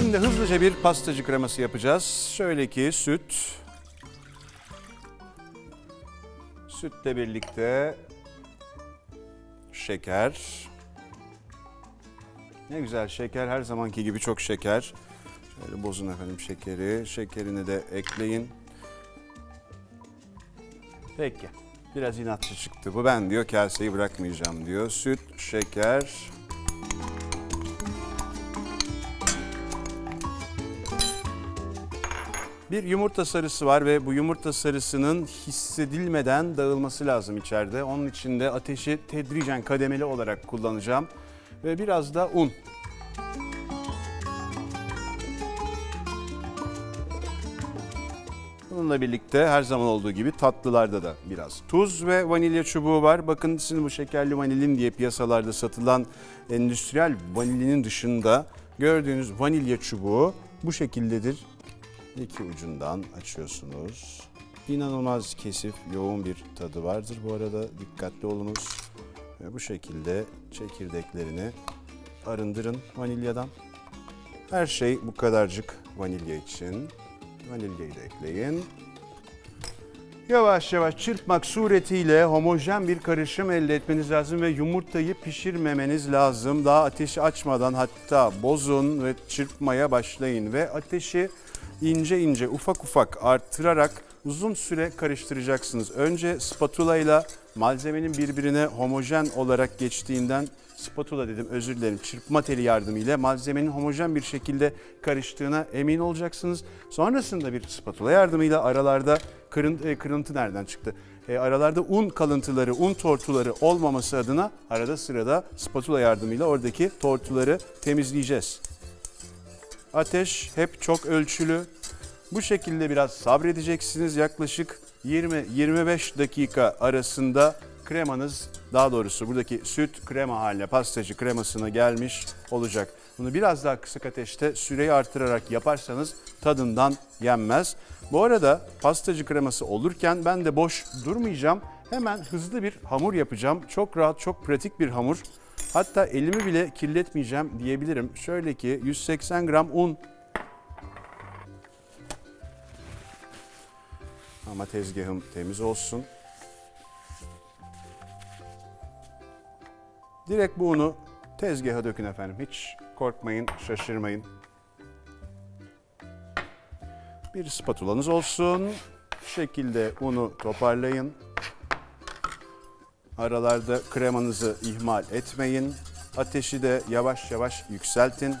Şimdi hızlıca bir pastacı kreması yapacağız. Şöyle ki süt. Sütle birlikte şeker. Ne güzel şeker her zamanki gibi çok şeker. Şöyle bozun efendim şekeri. Şekerini de ekleyin. Peki. Biraz inatçı çıktı bu. Ben diyor kaseyi bırakmayacağım diyor. Süt, şeker. Bir yumurta sarısı var ve bu yumurta sarısının hissedilmeden dağılması lazım içeride. Onun için de ateşi tedricen kademeli olarak kullanacağım. Ve biraz da un. Bununla birlikte her zaman olduğu gibi tatlılarda da biraz tuz ve vanilya çubuğu var. Bakın sizin bu şekerli vanilin diye piyasalarda satılan endüstriyel vanilinin dışında gördüğünüz vanilya çubuğu bu şekildedir. İki ucundan açıyorsunuz. İnanılmaz kesif, yoğun bir tadı vardır bu arada. Dikkatli olunuz. Ve bu şekilde çekirdeklerini arındırın vanilyadan. Her şey bu kadarcık vanilya için. Vanilyayı da ekleyin. Yavaş yavaş çırpmak suretiyle homojen bir karışım elde etmeniz lazım ve yumurtayı pişirmemeniz lazım. Daha ateşi açmadan hatta bozun ve çırpmaya başlayın ve ateşi ince ince ufak ufak arttırarak uzun süre karıştıracaksınız. Önce spatula ile malzemenin birbirine homojen olarak geçtiğinden spatula dedim özür dilerim çırpma teli yardımıyla malzemenin homojen bir şekilde karıştığına emin olacaksınız. Sonrasında bir spatula yardımıyla aralarda kırıntı, e, kırıntı nereden çıktı? E, aralarda un kalıntıları, un tortuları olmaması adına arada sırada spatula yardımıyla oradaki tortuları temizleyeceğiz. Ateş hep çok ölçülü. Bu şekilde biraz sabredeceksiniz. Yaklaşık 20-25 dakika arasında kremanız daha doğrusu buradaki süt krema haline pastacı kremasına gelmiş olacak. Bunu biraz daha kısık ateşte süreyi artırarak yaparsanız tadından yenmez. Bu arada pastacı kreması olurken ben de boş durmayacağım. Hemen hızlı bir hamur yapacağım. Çok rahat, çok pratik bir hamur. Hatta elimi bile kirletmeyeceğim diyebilirim. Şöyle ki 180 gram un. Ama tezgahım temiz olsun. Direkt bu unu tezgaha dökün efendim. Hiç korkmayın, şaşırmayın. Bir spatulanız olsun. Bu şekilde unu toparlayın. Aralarda kremanızı ihmal etmeyin. Ateşi de yavaş yavaş yükseltin.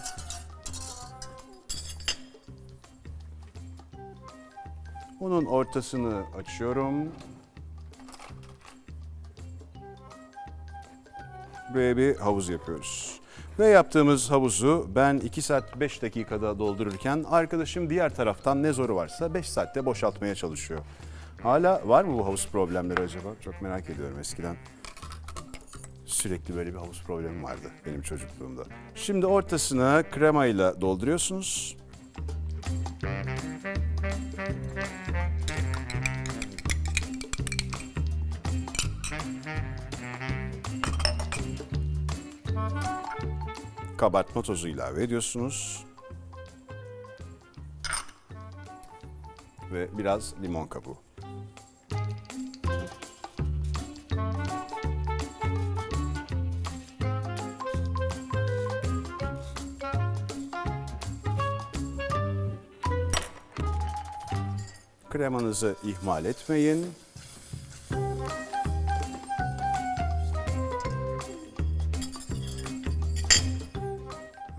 Unun ortasını açıyorum. Buraya bir havuz yapıyoruz. Ve yaptığımız havuzu ben 2 saat 5 dakikada doldururken arkadaşım diğer taraftan ne zoru varsa 5 saatte boşaltmaya çalışıyor. Hala var mı bu havuz problemleri acaba? Çok merak ediyorum eskiden. Sürekli böyle bir havuz problemi vardı benim çocukluğumda. Şimdi ortasına kremayla dolduruyorsunuz. Kabartma tozu ilave ediyorsunuz. Ve biraz limon kabuğu. Kremanızı ihmal etmeyin.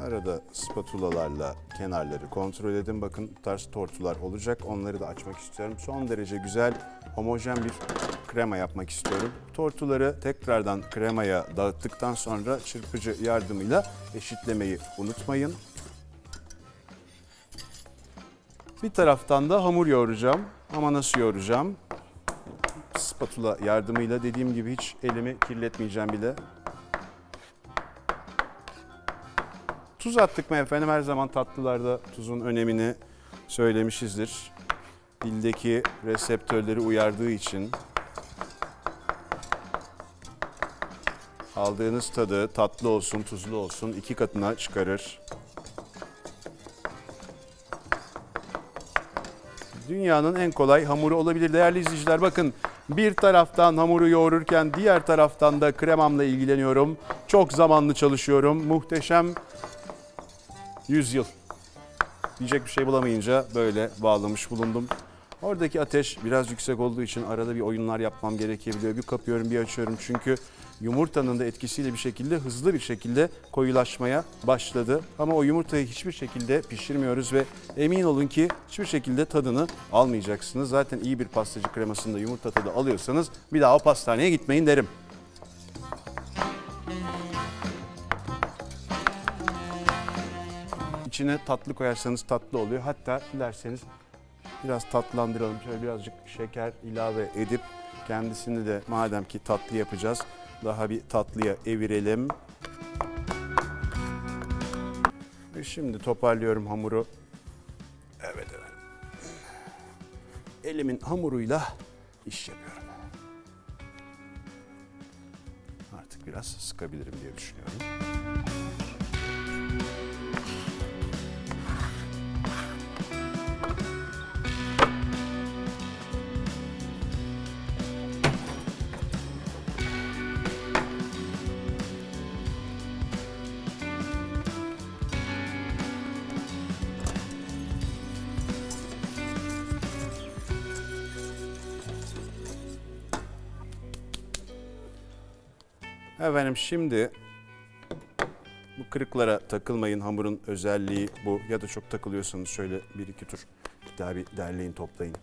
Arada spatulalarla kenarları kontrol edin. Bakın tarz tortular olacak. Onları da açmak istiyorum. Son derece güzel, homojen bir krema yapmak istiyorum. Tortuları tekrardan kremaya dağıttıktan sonra çırpıcı yardımıyla eşitlemeyi unutmayın. Bir taraftan da hamur yoğuracağım. Ama nasıl yoğuracağım? Spatula yardımıyla dediğim gibi hiç elimi kirletmeyeceğim bile. Tuz attık mı efendim? Her zaman tatlılarda tuzun önemini söylemişizdir. Dildeki reseptörleri uyardığı için aldığınız tadı tatlı olsun, tuzlu olsun iki katına çıkarır. Dünyanın en kolay hamuru olabilir. Değerli izleyiciler bakın bir taraftan hamuru yoğururken diğer taraftan da kremamla ilgileniyorum. Çok zamanlı çalışıyorum. Muhteşem 100 yıl. Diyecek bir şey bulamayınca böyle bağlamış bulundum. Oradaki ateş biraz yüksek olduğu için arada bir oyunlar yapmam gerekebiliyor. Bir kapıyorum bir açıyorum çünkü yumurtanın da etkisiyle bir şekilde hızlı bir şekilde koyulaşmaya başladı. Ama o yumurtayı hiçbir şekilde pişirmiyoruz ve emin olun ki hiçbir şekilde tadını almayacaksınız. Zaten iyi bir pastacı kremasında yumurta tadı alıyorsanız bir daha o pastaneye gitmeyin derim. İçine tatlı koyarsanız tatlı oluyor. Hatta dilerseniz biraz tatlandıralım. Şöyle birazcık şeker ilave edip kendisini de madem ki tatlı yapacağız daha bir tatlıya evirelim. Şimdi toparlıyorum hamuru. Evet evet. Elimin hamuruyla iş yapıyorum. Artık biraz sıkabilirim diye düşünüyorum. Efendim şimdi bu kırıklara takılmayın. Hamurun özelliği bu. Ya da çok takılıyorsanız şöyle bir iki tur daha bir derleyin toplayın.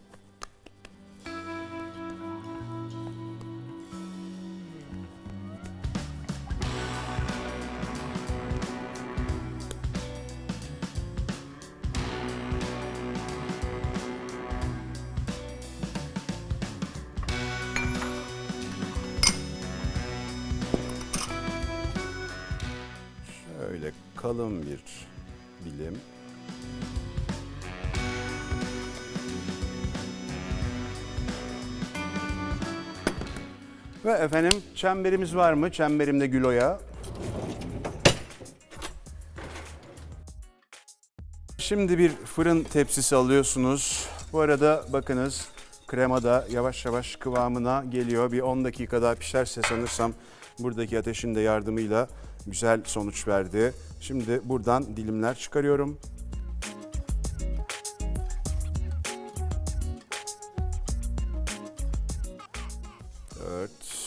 Kalın bir dilim. Ve efendim çemberimiz var mı? Çemberimde gül oya. Şimdi bir fırın tepsisi alıyorsunuz. Bu arada bakınız krema da yavaş yavaş kıvamına geliyor. Bir 10 dakika daha pişerse sanırsam buradaki ateşin de yardımıyla güzel sonuç verdi. Şimdi buradan dilimler çıkarıyorum. Dört.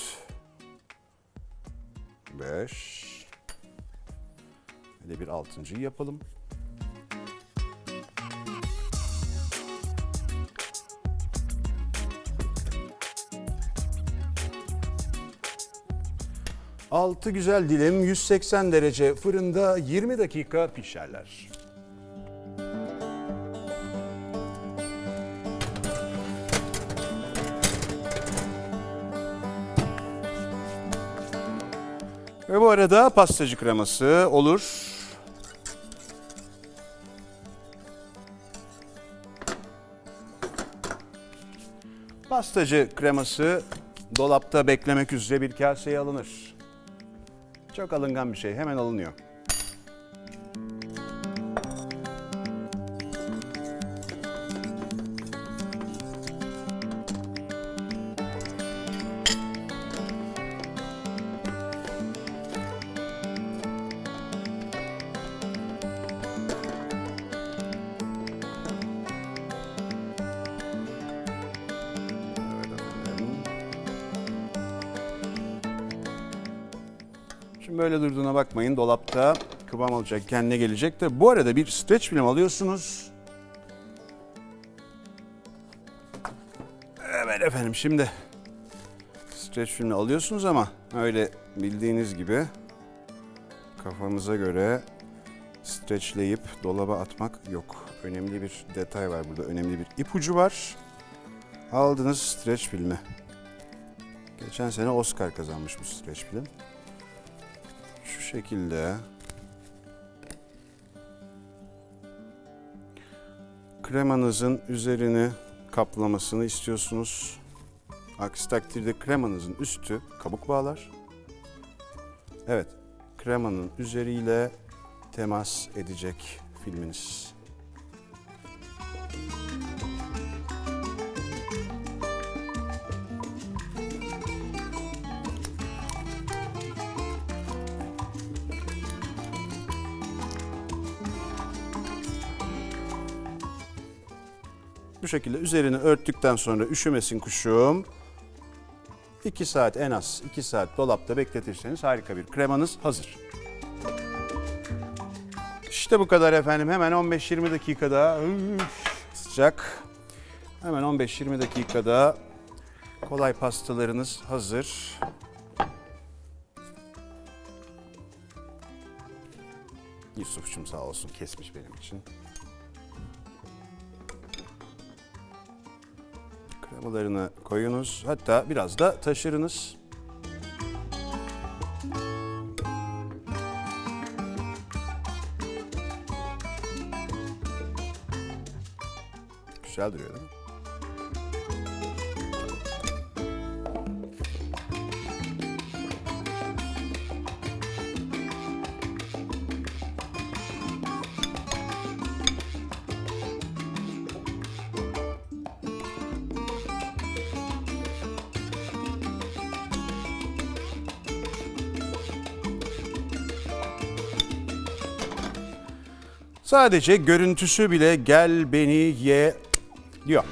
Beş. De bir altıncıyı yapalım. Altı güzel dilim 180 derece fırında 20 dakika pişerler. Ve bu arada pastacı kreması olur. Pastacı kreması dolapta beklemek üzere bir kaseye alınır. Çok alıngan bir şey. Hemen alınıyor. Böyle durduğuna bakmayın. Dolapta kıvam alacak, kendine gelecek de. Bu arada bir streç film alıyorsunuz. Evet efendim şimdi streç filmi alıyorsunuz ama öyle bildiğiniz gibi kafamıza göre streçleyip dolaba atmak yok. Önemli bir detay var burada. Önemli bir ipucu var. Aldınız streç filmi. Geçen sene Oscar kazanmış bu streç film. Şekilde kremanızın üzerini kaplamasını istiyorsunuz. Aksi takdirde kremanızın üstü kabuk bağlar. Evet, kremanın üzeriyle temas edecek filminiz. Bu şekilde üzerini örttükten sonra üşümesin kuşum. 2 saat en az 2 saat dolapta bekletirseniz harika bir kremanız hazır. İşte bu kadar efendim. Hemen 15-20 dakikada üf, sıcak. Hemen 15-20 dakikada kolay pastalarınız hazır. Yusuf'cum sağ olsun kesmiş benim için. Kremalarını koyunuz. Hatta biraz da taşırınız. Güzel duruyor değil mi? Sadece görüntüsü bile gel beni ye diyor.